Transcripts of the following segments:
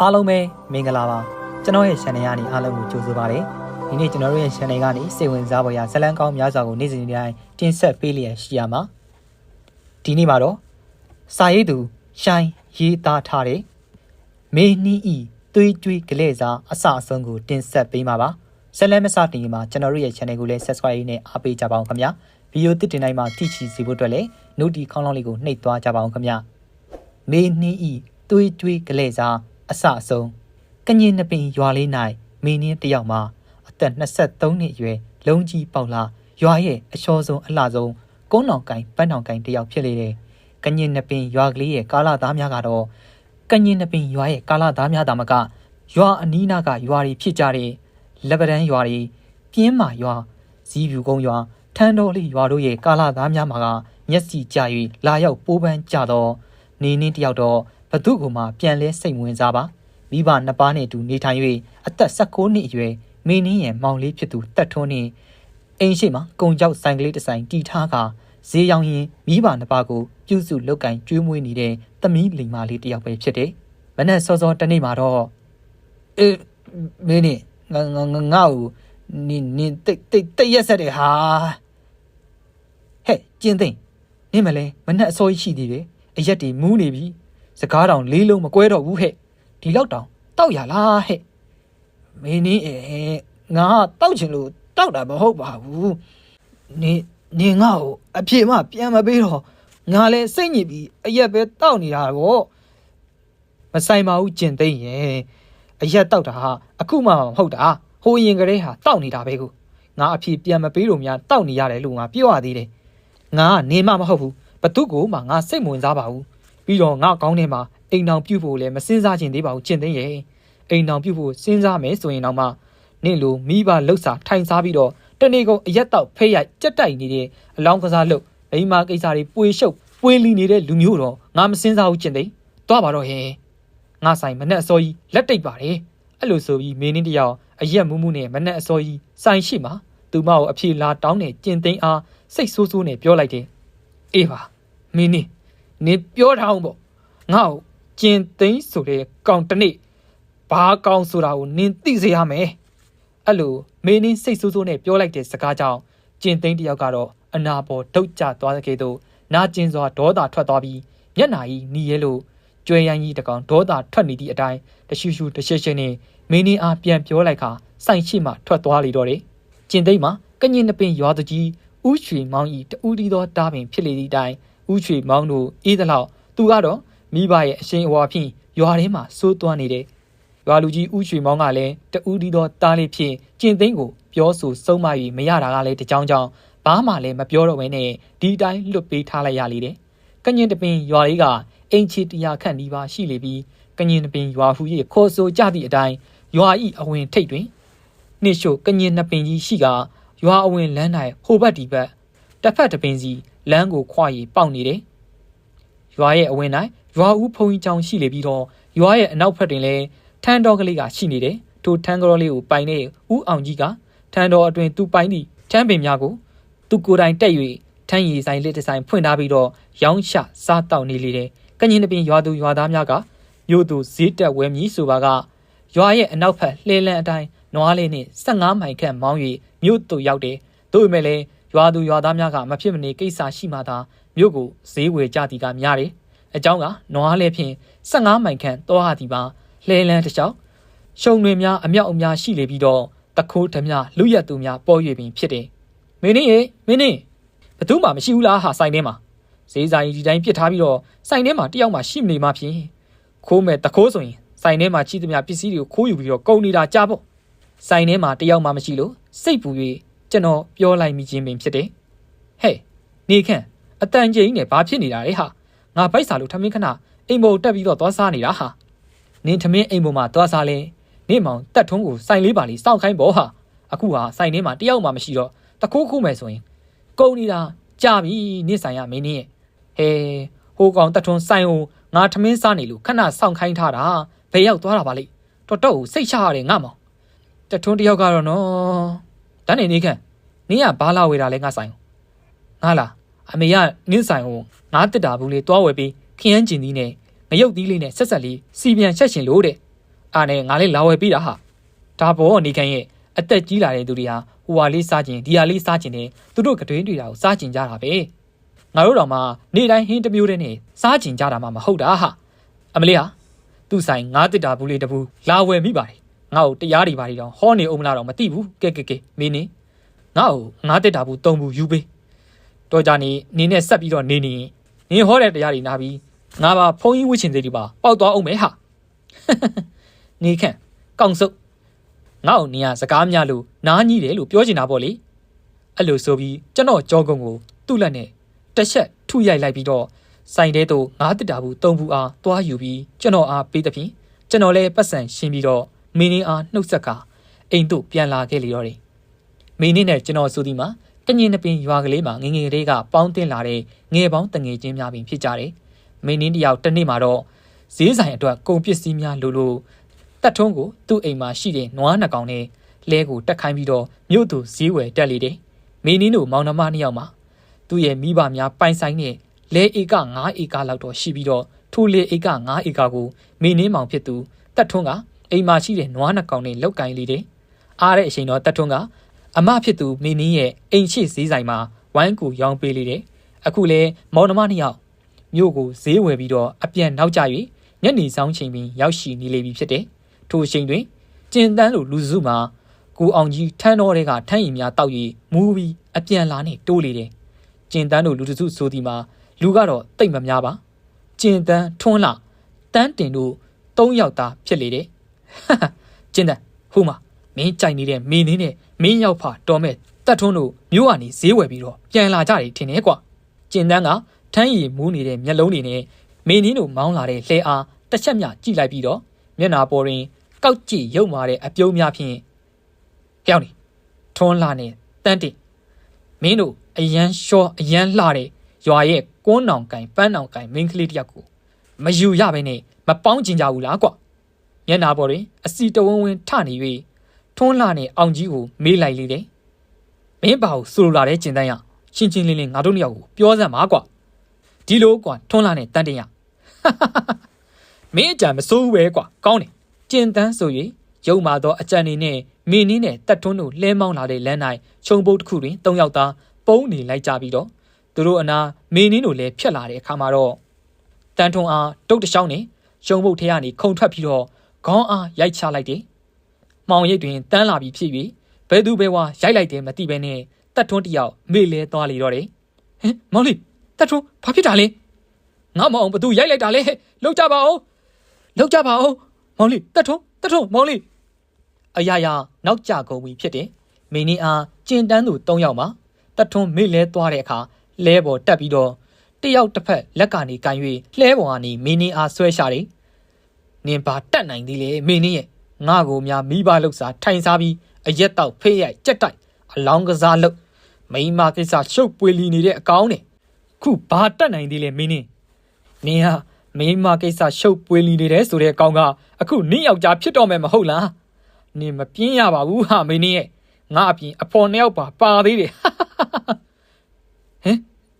အားလုံးပဲမင်္ဂလာပါကျွန်တော်ရဲ့ channel ကနေအားလုံးကိုကြိုဆိုပါရစေဒီနေ့ကျွန်တော်တို့ရဲ့ channel ကနေစိတ်ဝင်စားဖွယ်ရာဇာတ်လမ်းကောင်းများစွာကိုနေ့စဉ်နေ့တိုင်းတင်ဆက်ပေးလျက်ရှိရမှာဒီနေ့မှာတော့စာရေးသူရှိုင်းရေးသားထားတဲ့မေနီဤသွေးကြွေးကလေးစားအစအဆုံးကိုတင်ဆက်ပေးမှာပါဆက်လက်မစတင်ရင်မှာကျွန်တော်တို့ရဲ့ channel ကိုလည်း subscribe နဲ့အားပေးကြပါအောင်ခင်ဗျာဗီဒီယိုတစ်တင်တိုင်းမှာတိချီစီဖို့အတွက်လည်း note ဒီခေါင်းလောင်းလေးကိုနှိပ်သွားကြပါအောင်ခင်ဗျာမေနှီးဤသွေးကြွေးကလေးစား အစအဆုံးကညင်နှစ်ပင်ရွာလေး၌မေနင်းတစ်ယောက်မှာအသက်23နှစ်အရွယ်လုံးကြီးပေါက်လာရွာရဲ့အချောဆုံးအလှဆုံးကုန်းတော်ကိုင်ပန်းတော်ကိုင်တစ်ယောက်ဖြစ်လေတယ်။ကညင်နှစ်ပင်ရွာကလေးရဲ့ကာလာသားများကတော့ကညင်နှစ်ပင်ရွာရဲ့ကာလာသားများတာမကရွာအနီးနားကရွာတွေဖြစ်ကြတဲ့လက်ပတန်းရွာတွေပြင်းမာရွာဇီးဖြူကုန်းရွာထန်းတော်လေးရွာတို့ရဲ့ကာလာသားများမှာကမျက်စိကြ၍လာရောက်ပိုးပန်းကြတော့နေနင်းတယောက်တော့ ဘသူ့ကိုမှပြန်လဲစိတ်ဝင်စားပါမိဘနှစ်ပါးနဲ့အတူနေထိုင်၍အသက်16နှစ်အရွယ်မင်းနင်းရဲ့မောင်လေးဖြစ်သူတက်ထွန်းနေအိမ်ရှိမှာကုံကြောက်ဆိုင်ကလေးတစ်ဆိုင်တီထားကဈေးရောင်းရင်မိဘနှစ်ပါးကိုပြုစုလောက်ကင်ကျွေးမွေးနေတဲ့သမီးလိမ္မာလေးတယောက်ပဲဖြစ်တယ်မနဲ့စောစောတနေ့မှာတော့အေးမင်းနေငါငါငါငါ့ကိုနင်းနင်းတိတ်တိတ်တိတ်ရက်ဆက်တယ်ဟာဟဲ့ကျင်းသိမ့်နင်းမလဲမနဲ့အစိုးရရှိသေးတယ်အရက်တွေမူးနေပြီ စကားတောင်လေးလုံးမကွဲတော့ဘူးဟဲ့ဒီလောက်တောင်တောက်ရလားဟဲ့မင်းနေအဲငါတောက်ချင်လို့တောက်တာမဟုတ်ပါဘူးနေနေငါ့ကိုအပြေမပြန်မပေးတော့ငါလည်းစိတ်ညစ်ပြီးအရက်ပဲတောက်နေတာတော့မဆိုင်ပါဘူးကျင်သိမ့်ရဲ့အရက်တောက်တာဟာအခုမှမဟုတ်တာဟိုရင်ကလေးဟာတောက်နေတာပဲကိုငါအပြေပြန်မပေးလို့များတောက်နေရတယ်လို့ငါပြောရသေးတယ်ငါကနေမှမဟုတ်ဘူးဘသူကိုမှငါစိတ်မဝင်စားပါဘူး ပြီးတော့ငါကောင်းထဲမှာအိမ်အောင်ပြုတ်ဖို့လည်းမစင်စားချင်သေးပါဘူးကျင့်သိရဲ့အိမ်အောင်ပြုတ်ဖို့စဉ်းစားမယ်ဆိုရင်တော့မှနင့်လိုမိဘလှုပ်စာထိုင်စားပြီးတော့တနေ့ကုန်အရက်တော့ဖဲရိုက်ကြက်တိုက်နေတဲ့အလောင်းကစားလုပ်မိန်းမကိစ္စတွေပွေရှုပ်ပွေလီနေတဲ့လူမျိုးတော့ငါမစင်စားဘူးကျင့်သိသွားပါတော့ဟင်ငါဆိုင်မနဲ့အစောကြီးလက်တိတ်ပါတယ်အဲ့လိုဆိုပြီးမင်းင်းတယောက်အရက်မူးမူးနဲ့မနဲ့အစောကြီးဆိုင်ရှိမှာသူမကိုအဖြေလာတောင်းတဲ့ကျင့်သိအားစိတ်ဆိုးဆိုးနဲ့ပြောလိုက်တယ်အေးပါမင်း နေနေပြောထားအောင်ပေါ့ငါ့ကိုကျင်သိန်းဆိုတဲ့ကောင်တစ်နေ့ဘာကောင်ဆိုတာကိုနင်သိစေရမယ်အဲ့လိုမင်းင်းစိတ်ဆိုးဆိုးနဲ့ပြောလိုက်တဲ့စကားကြောင့်ကျင်သိန်းတယောက်ကတော့အနာပေါ်ဒုတ်ကျသွားတဲ့ကဲ့သို့နာကျင်စွာဒေါသထွက်သွားပြီးမျက်နာကြီးနီရဲလို့ကျွဲရိုင်းကြီးတကောင်ဒေါသထွက်နေသည့်အတိုင်းတရှူရှူတရှက်ရှက်နဲ့မင်းင်းအားပြန်ပြောလိုက်ခါစိုက်ရှိမှထွက်သွားလေတော့တယ်ကျင်သိန်းမှာကညင်နှပင်ရွာသူကြီးဥရွှေမောင်ဤတူးတီသောတားပင်ဖြစ်လေသည့်အတိုင်း ဥချွေမောင်းတို့အေးသလောက်သူကတော့မိဘရဲ့အရှင်အဝါဖြင့်ရွာထဲမှာစိုးသွမ်းနေတယ်။ရွာလူကြီးဥချွေမောင်းကလည်းတူးဒီသောတားလေးဖြင့်ကျင်သိန်းကိုပြောဆိုဆုံးမ၍မရတာကလည်းတကြောင်ကြောင်ဘာမှလည်းမပြောတော့ဘဲနဲ့ဒီတိုင်းလွတ်ပေးထားလိုက်ရလေတယ်။ကညင်တပင်ရွာလေးကအင်ချီတရာခန့်ဒီပါရှိလေပြီးကညင်တပင်ရွာဟူ၍ခေါ်ဆိုကြသည့်အတိုင်းရွာဤအဝင်ထိတ်တွင်နှစ်ရှို့ကညင်နှစ်ပင်ကြီးရှိကရွာအဝင်လမ်း၌ဟိုဘက်ဒီဘက်တစ်ဖက်တစ်ပင်စီ လမ်းကိုခွာရီပေါက်နေတယ်။ရွာရဲ့အဝင်၌ရွာဦးဖုံကြီးချောင်းရှိလေပြီးတော့ရွာရဲ့အနောက်ဘက်တွင်လည်းထန်းတော်ကလေးကရှိနေတယ်။ထိုထန်းတော်လေးကိုပိုင်တဲ့ဦးအောင်ကြီးကထန်းတော်အတွင်သူပိုင်သည့်ထန်းပင်များကိုသူကိုယ်တိုင်တက်၍ထန်းရည်ဆိုင်လက်တဆိုင်ဖွင့်ထားပြီးတော့ရောင်းချစားတောက်နေလေတယ်။ကညင်းတပင်ရွာသူရွာသားများကမြို့သူဈေးတက်ဝဲမြည်ဆိုပါကရွာရဲ့အနောက်ဘက်လှေလန်းအတိုင်းနွားလေးနဲ့15မိုင်ခန့်မောင်း၍မြို့သို့ရောက်တယ်။တို့ပေမဲ့လည်း ရွာသူရွာသားများကမဖြစ်မနေကိစ္စရှိမှသာမြို့ကိုဈေးဝယ်ကြသည်ကများတယ်။အကြောင်းကနွားလဲဖြင့်15မိုင်ခန့်တောဟာသည်ပါလှဲလန်းတစ်လျှောက်ရှုံတွေများအမြောက်အများရှိလေပြီးတော့တခိုးဓမြလူရက်သူများပေါ်၍ပင်ဖြစ်တယ်။မင်းနေရေမင်းနေဘသူမှမရှိဘူးလားဟာဆိုင်ထဲမှာဈေးဆိုင်ဒီတိုင်းပြစ်ထားပြီးတော့ဆိုင်ထဲမှာတယောက်မှရှိမနေမှဖြင့်ခိုးမဲ့တခိုးဆိုရင်ဆိုင်ထဲမှာချီးသမျှပစ္စည်းတွေကိုခိုးယူပြီးတော့ကုန်နေတာကြားပေါ့ဆိုင်ထဲမှာတယောက်မှမရှိလို့စိတ်ပူ၍ ကျွန်တော်ပြောလိုက်မိခြင်းပင်ဖြစ်တယ်ဟဲ့နေခန့်အတန်ကျိန်းနဲ့ဘာဖြစ်နေတာလဲဟာငါဗိုက်စာလို့ထမင်းခဏအိမ်ပေါ်တက်ပြီးတော့သွားစားနေတာဟာနင်းထမင်းအိမ်ပေါ်မှာသွားစားလဲနေမောင်တက်ထုံးကိုစိုင်လေးပါလေးစောင့်ခိုင်းပေါ့ဟာအခုဟာစိုင်ထဲမှာတယောက်မှမရှိတော့တခိုးခိုးမယ်ဆိုရင်ကုန်နေတာကြာပြီနေဆိုင်ရမင်းင်းရဲ့ဟဲဟိုကောင်တက်ထုံးစိုင်ကိုငါထမင်းစားနေလို့ခဏစောင့်ခိုင်းထားတာဘယ်ရောက်သွားတာပါလိတော်တော့စိတ်ချရတယ်ငါမောင်တက်ထွန်းတယောက်ကတော့နော် တန်းနေနေခန့်နင်းကဘာလာဝေတာလဲငါဆိုင်ငါလားအမေကနင်းဆိုင်ကိုငါတစ်တာဘူးလေးတွားဝယ်ပြီးခရမ်းကျင်သီးနဲ့ငရုတ်သီးလေးနဲ့ဆက်ဆက်လေးစီပြန်ချက်ရှင်လို့တဲ့အာနဲ့ငါလေးလာဝယ်ပြီးတာဟာဒါပေါ်နေခိုင်းရဲ့အသက်ကြီးလာတဲ့သူတွေဟာဟိုဟာလေးစားခြင်းဒီဟာလေးစားခြင်းနဲ့သူတို့ကတွင်းတွေ့တာကိုစားခြင်းကြတာပဲငါတို့တော့မှနေ့တိုင်းဟင်းတစ်မျိုးတည်းနဲ့စားခြင်းကြတာမှမဟုတ်တာဟာအမလေးဟာသူ့ဆိုင်ငါတစ်တာဘူးလေးတစ်ဘူးလာဝယ်မိပါတယ် ငါ့ကိုတရားတွေပါတွေတော့ဟောနေအောင်မလားတော့မသိဘူးကဲကဲကဲမင်းနေငါ့ကိုငါတစ်တာဘူးသုံးဘူးယူပေးတော့ကြနေနေနဲ့ဆက်ပြီးတော့နေနေနင်ဟောတဲ့တရားတွေနာပြီးငါပါဖုန်းကြီးဝှချင်သေးတယ်ပါပေါက်သွားအောင်မယ်ဟာနေခန့်ကောင်းစုပ်ငါ့ကိုနေရစကားများလို့နားကြီးတယ်လို့ပြောချင်တာပေါ့လေအဲ့လိုဆိုပြီးကျွန်တော်ကြောကုံကိုသူ့လက်နဲ့တစ်ချက်ထုရိုက်လိုက်ပြီးတော့ဆိုင်တဲသို့ငါးတစ်တာဘူးသုံးဘူးအားတွားယူပြီးကျွန်တော်အားပေးသဖြင့်ကျွန်တော်လည်းပတ်စံရှင်းပြီးတော့ မင်းင်းအားနှုတ်ဆက်ကအိမ်သို့ပြန်လာခဲ့လေတော့တယ်မင်းင်းနဲ့ကျွန်တော်ဆိုဒီမှာကညင်နှပင်ရွာကလေးမှာငငယ်လေးကပေါင်းတင်လာတဲ့ငယ်ပေါင်းတငယ်ချင်းများပင်ဖြစ်ကြတယ်မင်းင်းတယောက်တစ်နေ့မှာတော့ဈေးဆိုင်အတွက်ကုန်ပစ္စည်းများလိုလိုတက်ထုံးကိုသူ့အိမ်မှာရှိတဲ့နွားနှစ်ကောင်နဲ့လဲကိုတက်ခိုင်းပြီးတော့မြို့သူဈေးဝယ်တက်လေတယ်။မင်းနင်းတို့မောင်နှမနှစ်ယောက်မှာသူ့ရဲ့မိဘများပိုင်ဆိုင်တဲ့လဲဧက9ဧကလောက်တော့ရှိပြီးတော့ထိုလေဧက9ဧကကိုမင်းနင်းမောင်ဖြစ်သူတက်ထုံးက အိမ်မှာရှိတဲ့နွားနှစ်ကောင်နဲ့လောက်ကင်လေတယ်။အားတဲ့အချိန်တော့တက်ထုံးကအမဖြစ်သူမင်းနင်းရဲ့အိမ်ရှိဈေးဆိုင်မှာဝိုင်းကူရောင်းပေးလေတယ်။အခုလဲမောင်နှမနှစ်ယောက်မြို့ကိုဈေးဝယ်ပြီးတော့အပြန်နောက်ကျ၍ညနေဆောင်ချိန်ပြီးရောက်ရှိနေလေပြီဖြစ်တယ်။ထိုအချိန်တွင်ကျင်တန်းလိုလူစုမှာကိုအောင်ကြီးထန်းတော်တွေကထန်းရည်များတောက်၍မူးပြီးအပြန်လာနဲ့တိုးလေတယ်။ကျင်တန်းလိုလူတစုဆိုဒီမှာလူကတော့တိတ်မများပါ။ကျင်တန်းထွန်းလာတန်းတင်တို့၃ယောက်သားဖြစ်လေတယ်။ ကျင်တန်းဟိုမှာမင်းကြိုက်နေတဲ့မင်းင်းနဲ့မင်းရောက်ဖာတော်မဲ့တက်ထွန်းတို့မြို့ကနေဈေးဝယ်ပြီးတော့ပြန်လာကြတယ်ထင်တယ်ကွာ။ကျင်တန်းကထန်းရည်မူးနေတဲ့မျက်လုံးတွေနဲ့မင်းင်းတို့မောင်းလာတဲ့လှဲအားတစ်ချက်မျှကြည့်လိုက်ပြီးတော့မျက်နာပေါ်တွင်ကောက်ကြည့်ရုပ်မာတဲ့အပြုံးများဖြင့်ကြောက်နေထွန်းလာနေတန်းတင်မင်းတို့အရန်ရှောအရန်လှတဲ့ရွာရဲ့ကွန်းနောင်ကင်ပန်းနောင်ကင်မင်းကလေးတစ်ယောက်ကိုမယူရဘဲနဲ့မပေါင်းကျင်ကြဘူးလားကွ မျက်နာပေါ်တွင်အစီတဝင်းဝင်းထနေ၍ထွန်းလာနေအောင်ကြီးကိုမေးလိုက်လေတယ်မင်းပါကိုဆိုလိုလာတဲ့ကျင်တန်းရရှင်းချင်းလင်းလင်းငါတို့နှစ်ယောက်ကိုပြောစမ်းပါကွဒီလိုကွာထွန်းလာနေတန်းတင်ရမင်းအကြံမစိုးဘူးပဲကွာကောင်းတယ်ကျင်တန်းဆို၍ရုံမာသောအကြံနေနဲ့မင်းနင်းနဲ့တက်ထွန်းတို့လဲမောင်းလာတဲ့လမ်း၌ခြုံပုတ်တစ်ခုတွင်၃ယောက်သားပုံးနေလိုက်ကြပြီးတော့သူတို့အနာမင်းနင်းတို့လည်းဖြတ်လာတဲ့အခါမှာတော့တန်ထွန်းအားတုတ်တချောင်းနဲ့ခြုံပုတ်ထဲကနေခုန်ထွက်ပြီးတော့ ခေါင်းအားရိုက်ချလိုက်တယ်။မောင်ရိပ်တွင်တန်းလာပြီးဖြစ်၍ဘယ်သူဘယ်ဝါရိုက်လိုက်တယ်မသိဘဲနဲ့တက်ထွန်းတယောက်မေ့လဲသွားလေတော့တယ်။ဟင်မောင်လေးတက်ထွန်းဘာဖြစ်တာလဲ။ငါမအောင်ဘသူရိုက်လိုက်တာလဲလောက်ကြပါဦး။လောက်ကြပါဦးမောင်လေးတက်ထုံးတက်ထုံးမောင်လေးအရာရာနောက်ကျကုန်ပြီဖြစ်တယ်မင်းနီအားကျင်တန်းသူ၃ယောက်မှာတက်ထုံးမေ့လဲသွားတဲ့အခါလဲပေါ်တက်ပြီးတော့တယောက်တစ်ဖက်လက်ကနေကန်၍လှဲပေါ်ကနေမင်းနီအားဆွဲရှာတယ် နင်ပါတက်နိုင်သေးလေမင်းနီရဲ့ငါကိုများမိဘလောက်စားထိုင်စားပြီးအရက်တော့ဖေးရိုက်ကြက်တိုက်အလောင်းကစားလို့မိန်းမကိစ္စရှုပ်ပွေလီနေတဲ့အကောင်းနဲ့ခုဘာတက်နိုင်သေးလဲမင်းနီနင်ဟာမိန်းမကိစ္စရှုပ်ပွေလီနေတယ်ဆိုတဲ့အကောင်ကအခုနင့်ယောက်ျားဖြစ်တော့မယ်မဟုတ်လားနင်မပြင်းရပါဘူးဟာမင်းရဲ့ငါအပြင်အဖော်နှစ်ယောက်ပါပါသေးတယ်ဟင်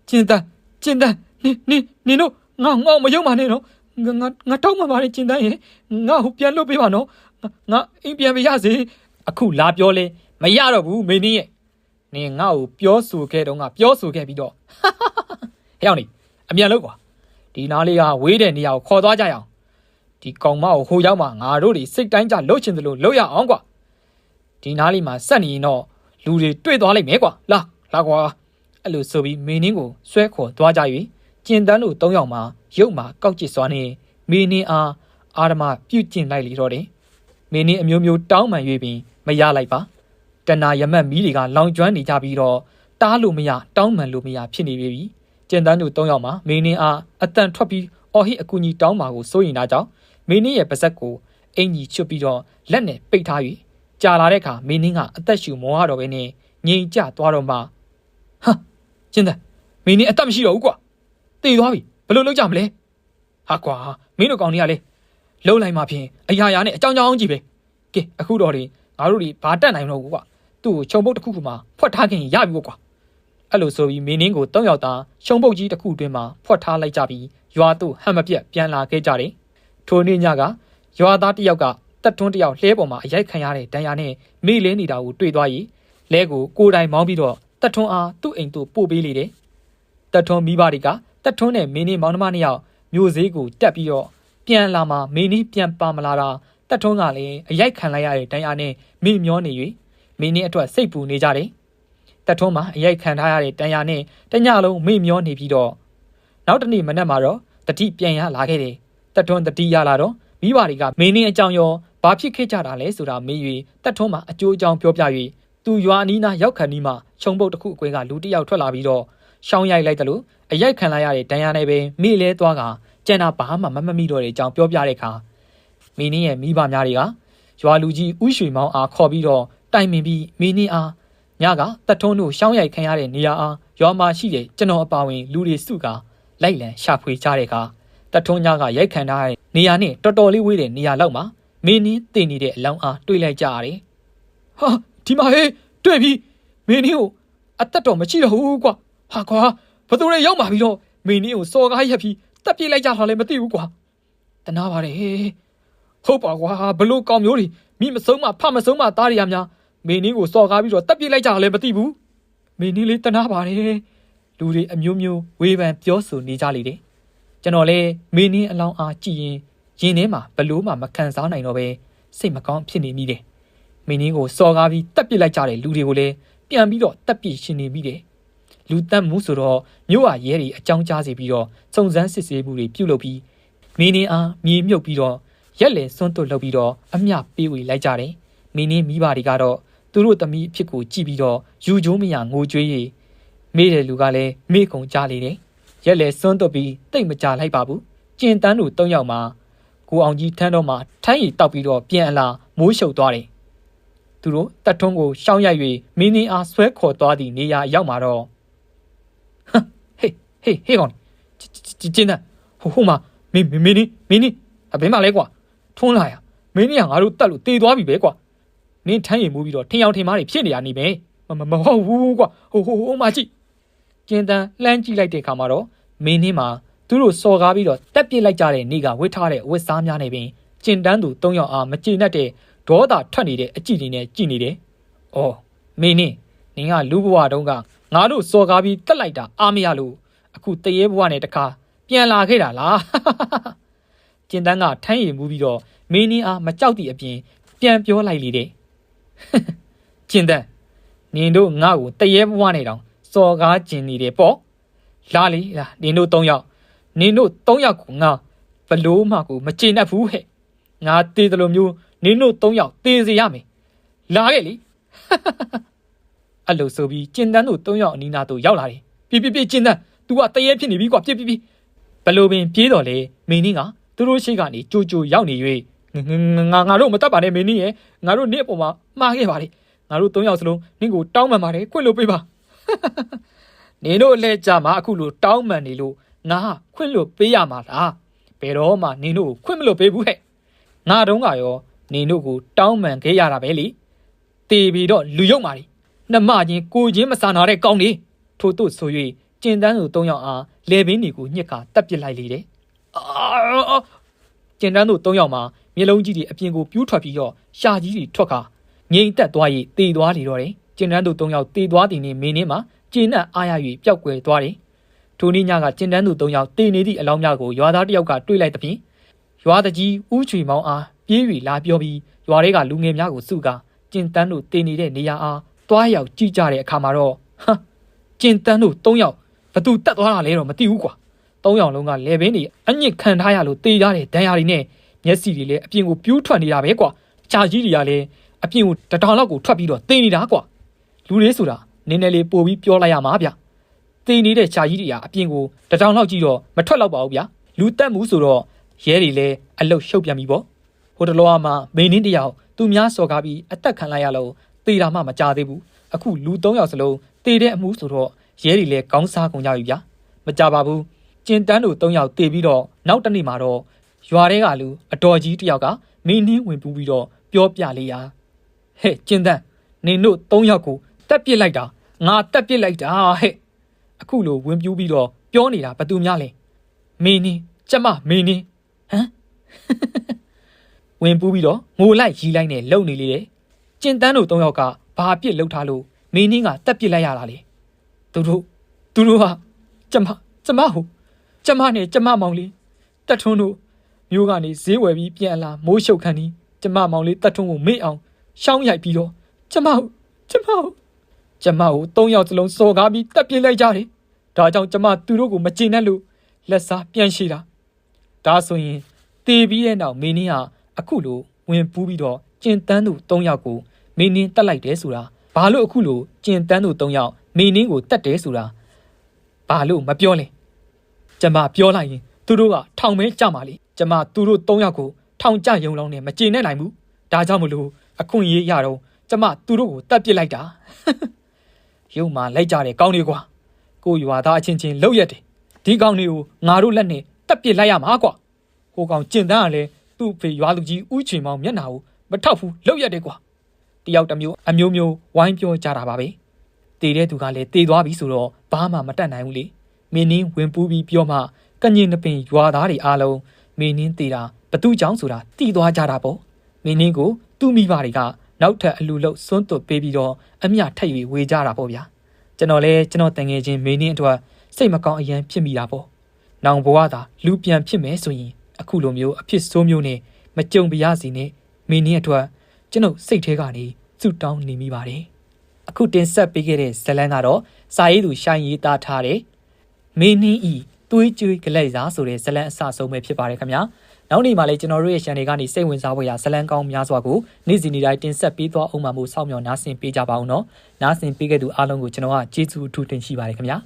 ကျင်တန်းကျင်တန်းနင်နင်နင်တို့ငါငေါ့မယုံပါနဲ့နော် ငါငါငါတောင်းမှပါလေကျင်တန်းရဲ့ငါ့ကိုပြန်လွတ်ပေးပါနော်ငါငါအိမ်ပြန်ပြရစေအခုလာပြောလဲမရတော့ဘူးမင်းရဲ့နင်ငါ့ကိုပြောဆိုခဲ့တော့ငါပြောဆိုခဲ့ပြီးတော့ဟဲ့အောင်နေအမြန်လို့ကွာဒီနားလေးကဝေးတဲ့နေရာကိုခေါ်သွားကြရအောင်ဒီကောင်မကိုဟိုရောက်မှငါတို့တွေစိတ်တိုင်းကြလှုပ်ချင်တယ်လို့လှုပ်ရအောင်ကွာဒီနားလေးမှာစက်နေရင်တော့လူတွေတွေ့သွားလိမ့်မယ်ကွာလာလာကွာအဲ့လိုဆိုပြီးမင်းင်းကိုဆွဲခေါ်သွားကြ၍ ကျင်တန်းတို့၃ယောက်မှာရုပ်မှာကောက်ကျစ်စွာနဲ့မင်းင်းအားအာရမပြုတ်ကျင်လိုက်လေတော့တယ်မင်းင်းအမျိုးမျိုးတောင်းပန်၍ပင်မရလိုက်ပါတဏရမတ်မီးတွေကလောင်ကျွမ်းနေကြပြီးတော့တားလို့မရတောင်းပန်လို့မရဖြစ်နေပြီကျန်တန်းတို့၃ယောက်မှာမင်းင်းအားအတန်ထွက်ပြီးအော်ဟစ်အကူကြီးတောင်းပါကိုစိုးရင်တာကြောင့်မင်းင်းရဲ့ပါဇက်ကိုအင်ကြီးချွတ်ပြီးတော့လက်နဲ့ပိတ်ထား၍ကြာလာတဲ့အခါမင်းင်းကအသက်ရှူမောရတော့ပဲနဲ့ငြိမ်ကျသွားတော့မှဟာကျန်တန်းမင်းင်းအသက်မရှိတော့ဘူးကွာ တည်သွားပြီဘယ်လိုလုပ်ကြမလဲဟာကွာမင်းတို့ကောင်တွေကလေလှုပ်လိုက်မှဖြင့်အရာရာနဲ့အကြောင်းကြောင်းကြီးပဲကဲအခုတော့ဒီငါတို့တွေဘာတက်နိုင်မလို့ကွာသူ့ကိုခြုံပုတ်တစ်ခုခုမှဖွက်ထားခင်ရပြီကွာအဲ့လိုဆိုပြီးမင်းင်းကိုတောင်းရောက်တာရှုံပုတ်ကြီးတစ်ခုတွင်မှာဖွက်ထားလိုက်ကြပြီးရွာသို့ဟမ်မပြက်ပြန်လာခဲ့ကြတယ်။ထိုနေ့ညကရွာသားတစ်ယောက်ကတက်ထွန်းတယောက်လှဲပေါ်မှာအရိုက်ခံရတဲ့ဒဏ်ရာနဲ့မိလဲနေတာကိုတွေ့သွားရင်လဲကိုကိုယ်တိုင်မောင်းပြီးတော့တက်ထွန်းအားသူ့အိမ်သို့ပို့ပေးလေတယ်တက်ထွန်းမိဘတွေက တက်ထွန်းနဲ့မင်းနေမောင်နှမနှစ်ယောက်မျိုးစေးကိုတက်ပြီးတော့ပြန်လာမှမင်းနေပြန်ပါမလာတာတက်ထွန်းကလည်းအရိုက်ခံလိုက်ရတဲ့ဒဏ်ရာနဲ့မိမျောနေ၍မင်းနေအတွက်စိတ်ပူနေကြတယ်တက်ထွန်းမှာအရိုက်ခံထားရတဲ့ဒဏ်ရာနဲ့တညလုံးမိမျောနေပြီးတော့နောက်တစ်နေ့မနက်မှာတော့တတိပြန်ရလာခဲ့တယ်တက်ထွန်းတတိရလာတော့မိဘတွေကမင်းနေအကြောင်းရောဘာဖြစ်ခဲ့ကြတာလဲဆိုတာမေး၍တက်ထွန်းမှာအကျိုးအကြောင်းပြောပြ၍သူရွာအနီးနားရောက်ခါနီးမှခြုံပုတ်တစ်ခုအကွင်းကလူတစ်ယောက်ထွက်လာပြီးတော့ ရှောင်းရိုက်လိုက်တယ်လို့အရိုက်ခံလိုက်ရတဲ့ဒဏ်ရာနဲ့ပဲမိလဲသွားကကျန်တာဘာမှမမမိတော့တဲ့အကြောင်းပြောပြတဲ့အခါမင်းင်းရဲ့မိဘများတွေကရွာလူကြီးဥရွှေမောင်အားခေါ်ပြီးတော့တိုင်ပင်ပြီးမင်းင်းအားညကတက်ထွန်းတို့ရှောင်းရိုက်ခံရတဲ့နေရာအားရွာမှာရှိတဲ့ကျွန်တော်အပါဝင်လူတွေစုကလိုက်လံရှာဖွေကြတဲ့အခါတက်ထွန်းညကရိုက်ခံထားတဲ့နေရာနဲ့တော်တော်လေးဝေးတဲ့နေရာလောက်မှာမင်းင်းတင်နေတဲ့အလောင်းအားတွေးလိုက်ကြရတယ်။ဟာဒီမှာဟေးတွေ့ပြီမင်းင်းကိုအသက်တော်မရှိတော့ဘူးကွာ ဟာကွာဘသူတွေရောက်มาပြီးတော့မင်းင်းကိုစော်ကားရက်ပြီးတက်ပြေးလိုက်ကြတာလည်းမသိဘူးကွာတနာပါတယ်ဟေးဟုတ်ပါကွာဘလို့ကောင်မျိုးတွေမိမဆုံးမဖမဆုံးမသားရရများမင်းင်းကိုစော်ကားပြီးတော့တက်ပြေးလိုက်ကြတာလည်းမသိဘူးမင်းင်းလေးတနာပါတယ်လူတွေအမျိုးမျိုးဝေဖန်ပြောဆိုနေကြလေတယ်ကျွန်တော်လည်းမင်းင်းအလောင်းအားကြည့်ရင်ရင်ထဲမှာဘလို့မှမခံစားနိုင်တော့ပဲစိတ်မကောင်းဖြစ်နေမိတယ်မင်းင်းကိုစော်ကားပြီးတက်ပြစ်လိုက်ကြတဲ့လူတွေကိုလည်းပြန်ပြီးတော့တက်ပြစ်ရှင်နေမိတယ် လူတက်မှုဆိုတော့မြို့ဟာရဲတွေအကြောင်းကြားစီပြီးတော့စုံစမ်းစစ်ဆေးမှုတွေပြုလုပ်ပြီးမင်းင်းအားမြေမြုပ်ပြီးတော့ရက်လေစွန့်တွတ်လုပ်ပြီးတော့အမျှပေးဝေလိုက်ကြတယ်မင်းင်းမိဘတွေကတော့သူတို့သမီးအဖြစ်ကိုကြည့်ပြီးတော့ယူကျိုးမရငိုကြွေးရမေးတဲ့လူကလည်းမေ့ကုန်ကြလေတယ်ရက်လေစွန့်တွတ်ပြီးတိတ်မကြလိုက်ပါဘူးကျင်တန်းတို့၃ယောက်မှာကိုအောင်ကြီးထန်းတော်မှာထိုင်းရီတောက်ပြီးတော့ပြန်အလာမိုးရှုပ်သွားတယ်။သူတို့တက်ထွန်းကိုရှောင်းရိုက်၍မင်းင်းအားဆွဲခေါ်သွားသည့်နေရာရောက်မှာတော့ ဟမ်ဟေးဟေးဟေးကောင်ကျင်းတဲ့ဟိုဟိုမှာမင်းမင်းင်းမင်းင်းအဘယ်မှာလဲကွာထွန်းလာရမင်းင်းကငါတို့တက်လို့တေသွားပြီပဲကွာနင်းထမ်းရီမူပြီးတော့ထင်အောင်ထင်မားတွေဖြစ်နေရနေပဲမမမဟုတ်ဘူးကွာဟိုဟိုဟိုမှာကြည့်ကျင်းတန်းလှမ်းကြည့်လိုက်တဲ့အခါမှာတော့မင်းင်းမှာသူတို့စော်ကားပြီးတော့တက်ပြစ်လိုက်ကြတဲ့နေ့ကဝစ်ထားတဲ့ဝစ်စားများနေပင်ကျင်တန်းသူ၃ယောက်အားမကျေနပ်တဲ့ဒေါသထွက်နေတဲ့အကြည့်တွေနဲ့ကြည်နေတယ်။အော်မင်းနင်းနင်ကလူဘဝတုန်းက ငါတို့စော်ကားပြီးတက်လိုက်တာအားမရလို့အခုတရေဘဝနဲ့တခါပြန်လာခဲ့တာလား။ကျင်တန်းကထမ်းရည်မူပြီးတော့မင်းနင်းအားမကြောက်သည့်အပြင်ပြန်ပြောလိုက်လေတဲ့။ကျင်တန်းနင်တို့ငါ့ကိုတရေဘဝနဲ့တောင်စော်ကားကျင်နေတယ်ပေါ့။လာလေလာနင်တို့၃ယောက်နင်တို့၃ယောက်ကိုငါဘလို့မှကိုမကျေနပ်ဘူးဟဲ့ငါတေးတယ်လို့မျိုးနင်တို့၃ယောက်တေးစေရမယ်လာခဲ့လေ အဲ့လိုဆိုပြီးကျင်တန်းတို့၃ယောက်အနီးနားသို့ရောက်လာတယ်ပြပြပြကျင်တန်း तू ကတရေဖြစ်နေပြီကွာပြပြပြဘလို့ပင်ပြေးတော်လေမင်းင်းကသူတို့ရှိကနေကြိုကြိုရောက်နေ၍ငါငါတို့မတတ်ပါနဲ့မင်းင်းရဲ့ငါတို့နေ့အပေါ်မှာမှားခဲ့ပါလေငါတို့၃ယောက်စလုံးနင့်ကိုတောင်းပန်ပါတယ်ခွင့်လို့ပေးပါနင်တို့အလဲကြမှာအခုလိုတောင်းပန်နေလို့ငါခွင့်လို့ပေးရမှာလားဘယ်တော့မှနင်တို့ကိုခွင့်မလို့ပေးဘူးဟဲ့ငါတုံးကရောနင်တို့ကိုတောင်းပန်ခဲ့ရတာပဲလေတေပြီးတော့လူယုံမာလी နှမချင်းကိုချင်းမဆာနာတဲ့ကောင်းနေထို့သို့ဆို၍ကျင်တန်းသူ၃ယောက်အားလေပင်ဒီကိုညှစ်ကတက်ပစ်လိုက်လေတယ်အာကျင်တန်းသူ၃ယောက်မှာမျက်လုံးကြီးတွေအပြင်ကိုပြူးထွက်ပြီးတော့ရှာကြီးတွေထွက်ခါငိမ့်တက်သွား၍တေသွားလေတော့တယ်ကျင်တန်းသူ၃ယောက်တေသွားသည်နှင့်မင်းင်းမှာကျင်းနဲ့အားရ၍ပျောက်ကွယ်သွားတယ်ထိုနေ့ညကကျင်တန်းသူ၃ယောက်တေနေသည့်အလောင်းများကိုရွာသားတစ်ယောက်ကတွေ့လိုက်သဖြင့်ရွာတကြီးဦးချွေမောင်အားပြေး၍လာပြောပြီးရွာတွေကလူငယ်များကိုစုကာကျင်တန်းတို့တေနေတဲ့နေရာအား တွားရောက်ကြည့်ကြတဲ့အခါမှာတော့ဟမ်ကျင်တန်းတို့၃ယောက်ဘသူတက်သွားတာလဲတော့မသိဘူးကွာ၃ယောက်လုံးကလေဘင်းတွေအညစ်ခံထားရလို့တေကြတဲ့ဒဏ်ရာတွေနဲ့မျက်စိတွေလည်းအပြင်ကိုပြူးထွက်နေတာပဲကွာကြာကြီးတွေကလည်းအပြင်ကိုတထောင်လောက်ကိုထွက်ပြီးတော့တေနေတာကွာလူတွေဆိုတာနည်းနည်းလေးပို့ပြီးပြောလိုက်ရမှာဗျတေနေတဲ့ကြာကြီးတွေကအပြင်ကိုတထောင်လောက်ကြည့်တော့မထွက်တော့ပါဘူးဗျလူတက်မှုဆိုတော့ရဲတွေလည်းအလုတ်ရှုပ်ပြန်ပြီပေါ့ဟိုတလောကမှမိန်င်းတယောက်သူများစော်ကားပြီးအသက်ခံလိုက်ရလို့ တေတာမှမကြသေးဘူးအခုလူ၃ယောက်စလုံးတေတဲ့အမှုဆိုတော့ရဲတွေလည်းကောင်းစားကုန်ကြပြီဗျာမကြပါဘူးကျင်တန်းတို့၃ယောက်တေပြီးတော့နောက်တစ်နေ့မှာတော့ရွာထဲကလူအတော်ကြီးတယောက်ကမင်းနှင်းဝင်ပူးပြီးတော့ပြောပြလေးရာဟဲ့ကျင်တန်းနင်တို့၃ယောက်ကိုတက်ပစ်လိုက်တာငါတက်ပစ်လိုက်တာဟဲ့အခုလိုဝင်ပြူးပြီးတော့ပြောနေတာဘသူများလဲမင်းနှင်းကျမမင်းနှင်းဟမ်ဝင်ပူးပြီးတော့ငိုလိုက်ရီးလိုက်နဲ့လုံနေလေတယ် ကျင်တန်းတို့၃ယောက်ကဘာအပြစ်လုပ်ထားလို့မင်းင်းကတက်ပစ်လိုက်ရတာလေသူတို့သူတို့ဟာကျမကျမဟုတ်ကျမနဲ့ကျမမောင်လေးတက်ထွန်းတို့မျိုးကနေဈေးဝယ်ပြီးပြန်လာမိုးရှုပ်ခန်းဒီကျမမောင်လေးတက်ထွန်းကိုမေ့အောင်ရှောင်းရိုက်ပြီးတော့ကျမဟုတ်ကျမဟုတ်ကျမကို၃ယောက်စလုံးစော်ကားပြီးတက်ပစ်လိုက်ကြတယ်ဒါကြောင့်ကျမသူတို့ကိုမကျေနပ်လို့လက်စားပြန်ရှိတာဒါဆိုရင်တေပြီးတဲ့နောက်မင်းင်းဟာအခုလိုဝင်ပူးပြီးတော့ကျင်တန်းသူ၃ယောက်ကို မင်းင်းတက်လိုက်တယ်ဆိုတာဘာလို့အခုလိုကျင်တန်းသူ၃ယောက်မင်းင်းကိုတက်တယ်ဆိုတာဘာလို့မပြောလဲကျမပြောလိုက်ရင်သူတို့ကထောင်မဲကြမှာလေကျမသူတို့၃ယောက်ကိုထောင်ကြယုံလောင်းနဲ့မကျေနပ်နိုင်ဘူးဒါကြောင့်မလို့အခွင့်အရေးရတော့ကျမသူတို့ကိုတက်ပစ်လိုက်တာရုံမှလိုက်ကြတယ်ကောင်းနေကွာကိုရွာသားအချင်းချင်းလောက်ရက်တယ်ဒီကောင်းတွေကိုငါတို့လက်နဲ့တက်ပစ်လိုက်ရမှာကွာဟိုကောင်ကျင်တန်းကလည်းသူ့ဖေရွာလူကြီးဥချင်မောင်မျက်နှာကိုမထောက်ဘူးလောက်ရက်တယ်ကွာ တယောက်တစ်မျိုးအမျိုးမျိုးဝိုင်းပြောကြတာပါပဲတည်တဲ့သူကလည်းတည်သွားပြီဆိုတော့ဘာမှမတတ်နိုင်ဘူးလေမင်းင်းဝင်ပူးပြီးပြောမှကညင်နှပင်ရွာသားတွေအားလုံးမင်းင်းတည်တာဘသူကြောင့်ဆိုတာတည်သွားကြတာပေါ့မင်းင်းကိုသူ့မိဘတွေကနောက်ထပ်အလူလုတ်စွန့်သွတ်ပေးပြီးတော့အမျှထက်၍ဝေကြတာပေါ့ဗျာကျွန်တော်လည်းကျွန်တော်တန်ငယ်ချင်းမင်းင်းအတွက်စိတ်မကောင်းအရန်ဖြစ်မိတာပေါ့နောင်ဘဝသာလူပြန်ဖြစ်မယ်ဆိုရင်အခုလိုမျိုးအဖြစ်ဆိုးမျိုးနဲ့မကြုံပြရစီနဲ့မင်းင်းအတွက် ကျွန်ုပ်စိတ်ထဲကနေစွတောင်းနေမိပါတယ်အခုတင်ဆက်ပေးခဲ့တဲ့ဇလန်းကတော့စာရေးသူရှိုင်းရေးသားထားတဲ့မင်းနှင်းဤသွေးကြွေးကြလက်စားဆိုတဲ့ဇလန်အစဆုံးပဲဖြစ်ပါတယ်ခင်ဗျာနောက်နေ့မှာလည်းကျွန်တော်တို့ရဲ့ channel ကနေစိတ်ဝင်စားဖို့ရဇလန်ကောင်းများစွာကိုနေ့စဉ်နေ့တိုင်းတင်ဆက်ပေးသွားအောင်မှာမို့စောင့်မျှော်နားဆင်ပေးကြပါအောင်နော်နားဆင်ပေးခဲ့သူအားလုံးကိုကျွန်တော်ကကျေးဇူးအထူးတင်ရှိပါတယ်ခင်ဗျာ